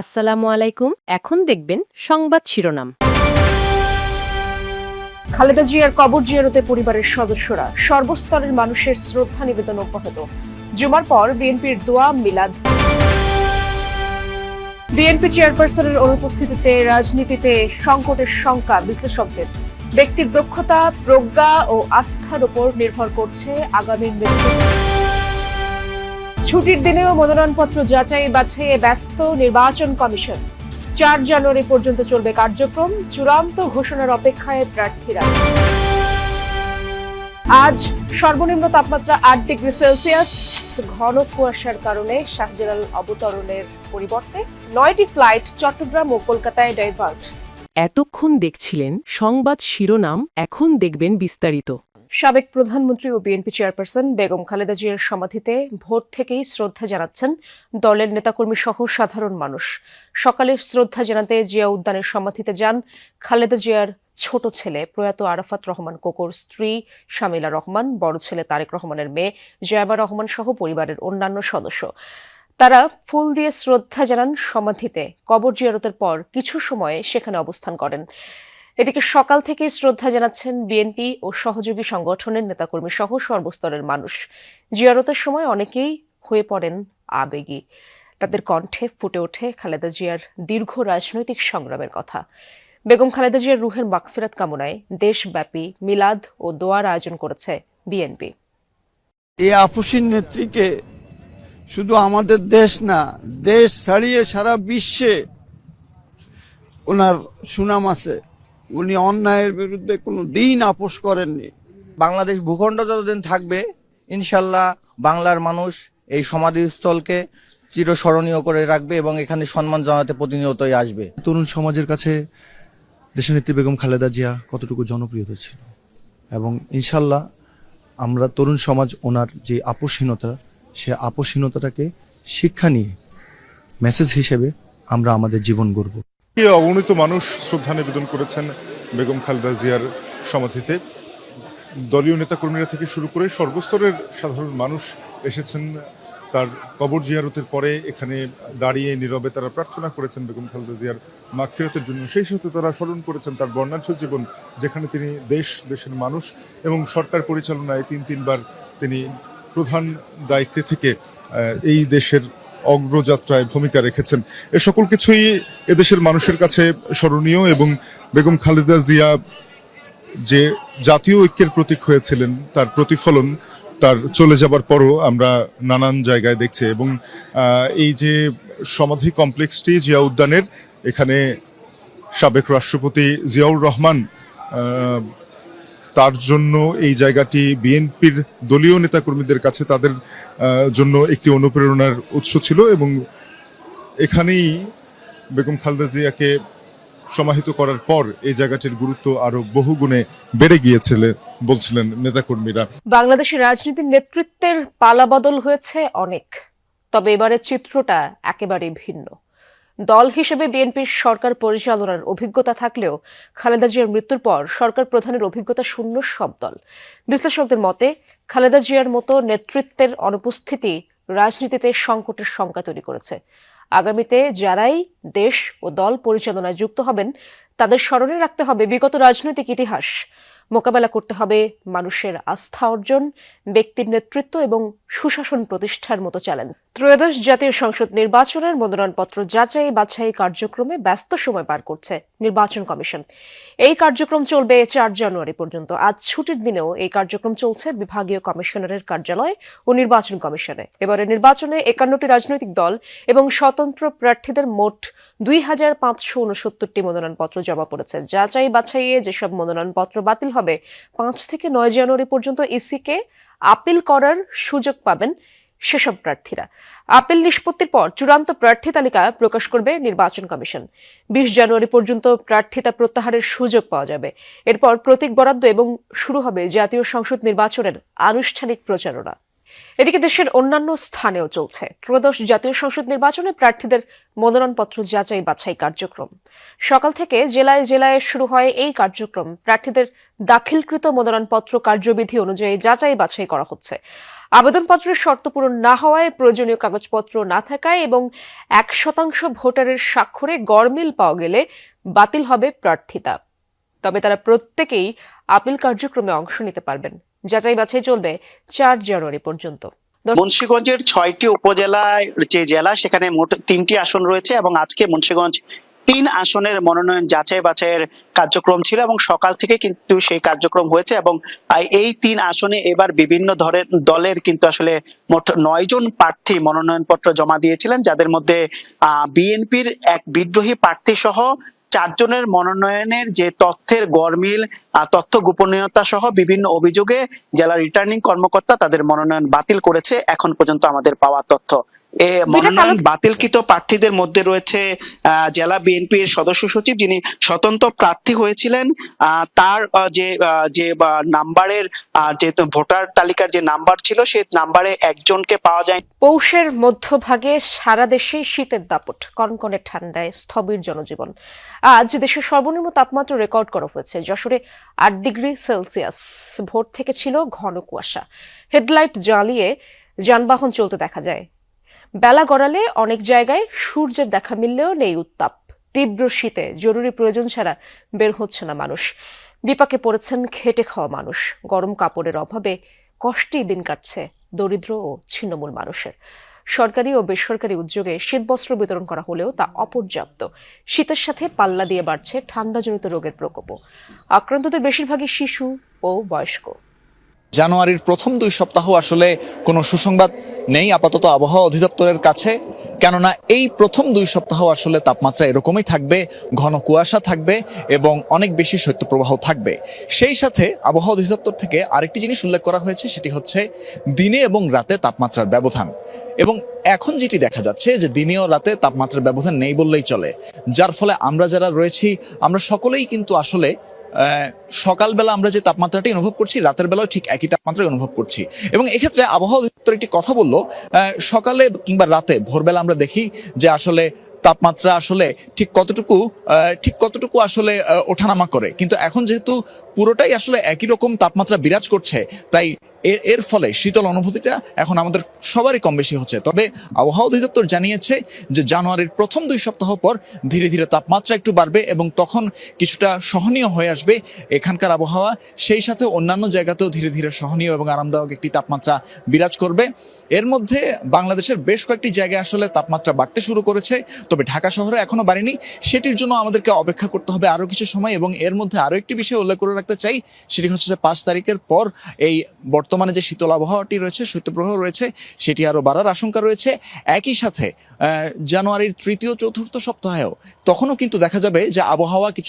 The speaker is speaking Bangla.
আসসালামু আলাইকুম। এখন দেখবেন সংবাদ শিরোনাম। খালেদা জিয়ার কবর জিয়ারতে পরিবারের সদস্যরা, সর্বস্তরের মানুষের শ্রদ্ধা নিবেদন অব্যাহত। জুমার পর বিএনপির দোয়া মিলাদ। বিএনপি চেয়ারপারসনের অনুপস্থিতিতে রাজনীতিতে সংকটের শঙ্কা বিশ্লেষকদের। ব্যক্তির দক্ষতা, প্রজ্ঞা ও আস্থার উপর নির্ভর করছে আগামী নেতৃত্ব ছুটির দিনেও মনোনয়নপত্র যাচাই বাছাইয়ে ব্যস্ত নির্বাচন কমিশন। চার জানুয়ারি পর্যন্ত চলবে কার্যক্রম, চূড়ান্ত ঘোষণার অপেক্ষায় প্রার্থীরা। আজ সর্বনিম্ন তাপমাত্রা আট ডিগ্রি সেলসিয়াস। ঘন কুয়াশার কারণে শাহজালাল অবতরণের পরিবর্তে নয়টি ফ্লাইট চট্টগ্রাম ও কলকাতায় ডাইভার্ট। এতক্ষণ দেখছিলেন সংবাদ শিরোনাম, এখন দেখবেন বিস্তারিত। সাবেক প্রধানমন্ত্রী ও বিএনপি চেয়ারপারসন বেগম খালেদা জিয়ার সমাধিতে ভোর থেকেই শ্রদ্ধা জানাচ্ছেন দলের নেতাকর্মী সহ সাধারণ মানুষ। সকালে শ্রদ্ধা জানাতে জিয়া উদ্যানের সমাধিতে যান খালেদা জিয়ার ছোট ছেলে প্রয়াত আরাফাত রহমান কোকর স্ত্রী শামিলা রহমান, বড় ছেলে তারেক রহমানের মেয়ে জয়াবা রহমান সহ পরিবারের অন্যান্য সদস্য। তারা ফুল দিয়ে শ্রদ্ধা জানান সমাধিতে। কবর জিয়ারতের পর কিছু সময়ে সেখানে অবস্থান করেন। এদিকে সকাল থেকে শ্রদ্ধা জানাচ্ছেন বিএনপি ও সহযোগী সংগঠনের নেতাকর্মী সহ সর্বস্তরের মানুষ। জিয়ারতের সময় অনেকেই হয়ে পড়েন আবেগী। তাদের কণ্ঠে ফুটে ওঠে খালেদা জিয়ার দীর্ঘ রাজনৈতিক সংগ্রামের কথা। বেগম খালেদা জিয়ার রুহের মাগফিরাত কামনায় দেশব্যাপী মিলাদ ও দোয়ার আয়োজন করেছে বিএনপি। এই আপসীন নেত্রীকে শুধু আমাদের দেশ না, দেশ ছাড়িয়ে সারা বিশ্বে ওনার সুনাম আছে। উনি অন্যায়ের বিরুদ্ধে কোনো দিন আপোষ করেননি। বাংলাদেশ ভূখণ্ড যতদিন থাকবে ইনশাল্লাহ বাংলার মানুষ এই সমাধিস্থলকে চিরস্মরণীয় করে রাখবে এবং এখানে সম্মান জানাতে প্রতিনিয়তই আসবে। তরুণ সমাজের কাছে দেশনেত্রী বেগম খালেদা জিয়া কতটুকু জনপ্রিয়তা ছিল এবং ইনশাল্লাহ আমরা তরুণ সমাজ ওনার যে আপোষহীনতা সে আপোষহীনতাটাকে শিক্ষা নিয়ে মেসেজ হিসেবে আমরা আমাদের জীবন গড়ব। অগণিত মানুষ, শ্রদ্ধা নিবেদন করেছেন বেগম খালেদা জিয়ার সমাধিতে। দলীয় নেতাকর্মীরা থেকে শুরু করে সর্বস্তরের সাধারণ মানুষ এসেছেন। তার কবর জিয়ারতের পরে এখানে দাঁড়িয়ে নীরবে তারা প্রার্থনা করেছেন বেগম খালেদা জিয়ার মাগফিরাতের জন্য। সেই সাথে তারা স্মরণ করেছেন তার বর্ণাঢ্য জীবন, যেখানে তিনি দেশ, দেশের মানুষ এবং সরকার পরিচালনায় তিন, তিনবার তিনি প্রধান দায়িত্বে থেকে এই দেশের অগ্রযাত্রায় ভূমিকা রেখেছেন। এ সকল কিছুই এদেশের মানুষের কাছে স্মরণীয় এবং বেগম খালেদা জিয়া যে জাতীয় ঐক্যের প্রতীক হয়েছিলেন, তার প্রতিফলন তার চলে যাবার পরও আমরা নানান জায়গায় দেখছি এবং এই যে সমাধি কমপ্লেক্সটি জিয়া উদ্যানের, এখানে সাবেক রাষ্ট্রপতি জিয়াউর রহমান তার জন্য এই জায়গাটি বিএনপির দলীয় নেতাকর্মীদের কাছে তাদের জন্য একটি অনুপ্রেরণার উৎস ছিল এবং এখানেই বেগম খালেদা জিয়াকে সমাহিত করার পর এই জায়গাটির গুরুত্ব আরও বহুগুণে বেড়ে গিয়েছিল বলছিলেন নেতাকর্মীরা। বাংলাদেশের রাজনীতির নেতৃত্বের পালাবদল হয়েছে অনেক, তবে এবারের চিত্রটা একেবারেই ভিন্ন। দল হিসেবে বিএনপির সরকার পরিচালনার অভিজ্ঞতা থাকলেও খালেদা জিয়ার মৃত্যুর পর সরকার প্রধানের অভিজ্ঞতা শূন্য সব দল। বিশ্লেষকদের মতে, খালেদা জিয়ার মতো নেতৃত্বের অনুপস্থিতি রাজনীতিতে সংকটের শঙ্কা তৈরি করেছে। আগামীতে যারাই দেশ ও দল পরিচালনায় যুক্ত হবেন, তাদের স্মরণে রাখতে হবে বিগত রাজনৈতিক ইতিহাস। মোকাবেলা করতে হবে মানুষের আস্থা অর্জন, ব্যক্তির নেতৃত্ব এবং সুশাসন প্রতিষ্ঠার মতো চ্যালেঞ্জ। ত্রয়োদশ জাতীয় সংসদ নির্বাচনের মনোনয়নপত্র যাচাই বাছাই কার্যক্রমে ব্যস্ত সময় পার করছে নির্বাচন কমিশন। এই কার্যক্রম চলবে চার জানুয়ারি পর্যন্ত। আজ ছুটির দিনেও এই কার্যক্রম চলছে বিভাগীয় কমিশনারের কার্যালয় ও নির্বাচন কমিশনে। এবারে নির্বাচনে একান্নটি রাজনৈতিক দল এবং স্বতন্ত্র প্রার্থীদের মোট দুই হাজার পাঁচশো উনসত্তরটি মনোনয়নপত্র জমা পড়েছে। যাচাই বাছাইয়ে যেসব মনোনয়নপত্র বাতিল হবে? পাঁচ থেকে নয় জানুয়ারি পর্যন্ত ইসিকে আপিল করার সুযোগ পাবেন সেসব প্রার্থীরা। আপিল নিষ্পত্তির পর চূড়ান্ত প্রার্থী তালিকা প্রকাশ করবে নির্বাচন কমিশন। বিশ জানুয়ারি পর্যন্ত প্রার্থিতা প্রত্যাহারের সুযোগ পাওয়া যাবে। এরপর প্রতীক বরাদ্দ এবং শুরু হবে জাতীয় সংসদ নির্বাচনের আনুষ্ঠানিক প্রচারণা। এদিকে দেশের অন্যান্য স্থানেও চলছে। ত্রয়োদশ জাতীয় সংসদ নির্বাচনে প্রার্থীদের মনোনয়নপত্র যাচাই বাছাই কার্যক্রম। সকাল থেকে জেলায় জেলায় শুরু হয় এই কার্যক্রম। প্রার্থীদের দাখিলকৃত মনোনয়নপত্র কার্যবিধি অনুযায়ী যাচাই বাছাই করা হচ্ছে। আবেদনপত্রের শর্ত পূরণ না হওয়ায় প্রয়োজনীয় কাগজপত্র না থাকায় এবং এক শতাংশ ভোটারের স্বাক্ষরে গড়মিল পাওয়া গেলে বাতিল হবে প্রার্থিতা। তবে তারা প্রত্যেকেই আপিল কার্যক্রমে অংশ নিতে পারবেন। যাচাই বাছাই চলবে চার জানুয়ারি পর্যন্ত। মুন্সিগঞ্জের ছয়টি উপজেলায় যে জেলা, সেখানে মোট তিনটি আসন রয়েছে এবং আজকে মুন্সিগঞ্জ তিন আসনের মনোনয়ন যাচাই বাছাইয়ের কার্যক্রম ছিল এবং সকাল থেকে কিন্তু সেই কার্যক্রম হয়েছে এবং এই তিন আসনে এবার বিভিন্ন ধরনের দলের কিন্তু আসলে মোট নয় জন প্রার্থী মনোনয়নপত্র জমা দিয়েছিলেন, যাদের মধ্যে বিএনপির এক বিদ্রোহী প্রার্থী সহ চারজনের মনোনয়নের যে তথ্যের গরমিল তথ্য গোপনীয়তা সহ বিভিন্ন অভিযোগে জেলা রিটার্নিং কর্মকর্তা তাদের মনোনয়ন বাতিল করেছে। এখন পর্যন্ত আমাদের পাওয়া তথ্য। মনোনয়ন বাতিলকৃত প্রার্থীদের মধ্যে রয়েছে জেলা বিএনপির সদস্য সচিব যিনি স্বতন্ত্র প্রার্থী হয়েছিলেন তার যে যে বা, নাম্বারের যে ভোটার তালিকার যে নাম্বার ছিল সেই নাম্বারে একজনকে পাওয়া যায়। পৌষের মধ্যভাগে সারা দেশে শীতের দাপট কনকনে ঠান্ডায় স্থবির জনজীবন। আজ দেশের সর্বনিম্ন তাপমাত্রা রেকর্ড করা হয়েছে যশোরে আট ডিগ্রি সেলসিয়াস। ভোর থেকে ছিল ঘন কুয়াশা। হেডলাইট জ্বালিয়ে যানবাহন চলতে দেখা যায়। বেলা গড়ালে অনেক জায়গায় সূর্যের দেখা মিললেও নেই উত্তাপ। তীব্র শীতে জরুরি প্রয়োজন ছাড়া বের হচ্ছে না মানুষ। বিপাকে পড়েছেন খেটে খাওয়া মানুষ। গরম কাপড়ের অভাবে কষ্টেই দিন কাটছে দরিদ্র ও ছিন্নমূল মানুষের। সরকারি ও বেসরকারি উদ্যোগে শীতবস্ত্র বিতরণ করা হলেও তা অপর্যাপ্ত। শীতের সাথে পাল্লা দিয়ে বাড়ছে ঠান্ডাজনিত রোগের প্রকোপও। আক্রান্তদের বেশিরভাগই শিশু ও বয়স্ক। জানুয়ারির প্রথম দুই সপ্তাহ আসলে কোনো সুসংবাদ নেই, আপাতত আবহাওয়া অধিদপ্তরের কাছে। কেননা এই প্রথম দুই সপ্তাহ আসলে তাপমাত্রা এরকমই থাকবে, ঘন কুয়াশা থাকবে এবং অনেক বেশি শৈত্যপ্রবাহ থাকবে। সেই সাথে আবহাওয়া অধিদপ্তর থেকে আরেকটি জিনিস উল্লেখ করা হয়েছে, সেটি হচ্ছে দিনে এবং রাতে তাপমাত্রার ব্যবধান। এবং এখন যেটি দেখা যাচ্ছে যে দিনে ও রাতে তাপমাত্রার ব্যবধান নেই বললেই চলে। যার ফলে আমরা যারা রয়েছি, আমরা সকলেই কিন্তু আসলে সকালবেলা আমরা যে তাপমাত্রাটি অনুভব করছি, রাতের বেলাও ঠিক একই তাপমাত্রায় অনুভব করছি। এবং এক্ষেত্রে আবহাওয়া অধিদপ্তর একটি কথা বলল সকালে কিংবা রাতে ভোরবেলা আমরা দেখি যে আসলে তাপমাত্রা আসলে ঠিক কতটুকু ঠিক কতটুকু আসলে ওঠানামা করে। কিন্তু এখন যেহেতু পুরোটাই আসলে একই রকম তাপমাত্রা বিরাজ করছে, তাই এর এর ফলে শীতল অনুভূতিটা এখন আমাদের সবারই কম বেশি হচ্ছে। তবে আবহাওয়া অধিদপ্তর জানিয়েছে যে জানুয়ারির প্রথম দুই সপ্তাহ পর ধীরে ধীরে তাপমাত্রা একটু বাড়বে এবং তখন কিছুটা সহনীয় হয়ে আসবে এখানকার আবহাওয়া। সেই সাথে অন্যান্য জায়গাতেও ধীরে ধীরে সহনীয় এবং আরামদায়ক একটি তাপমাত্রা বিরাজ করবে। এর মধ্যে বাংলাদেশের বেশ কয়েকটি জায়গায় আসলে তাপমাত্রা বাড়তে শুরু করেছে, তবে ঢাকা শহরে এখনও বাড়েনি। সেটির জন্য আমাদেরকে অপেক্ষা করতে হবে আরও কিছু সময় এবং এর মধ্যে আরও একটি বিষয় উল্লেখ করে রাখতে চাই, সেটি হচ্ছে যে পাঁচ তারিখের পর এই বর্তমানে যে শীতল আবহাওয়াটি রয়েছে, শৈত্যপ্রবাহ রয়েছে, সেটি আরও বাড়ার আশঙ্কা রয়েছে। একই সাথে জানুয়ারির তৃতীয়, চতুর্থ সপ্তাহেও তখনও কিন্তু দেখা যাবে যে আবহাওয়া কিছু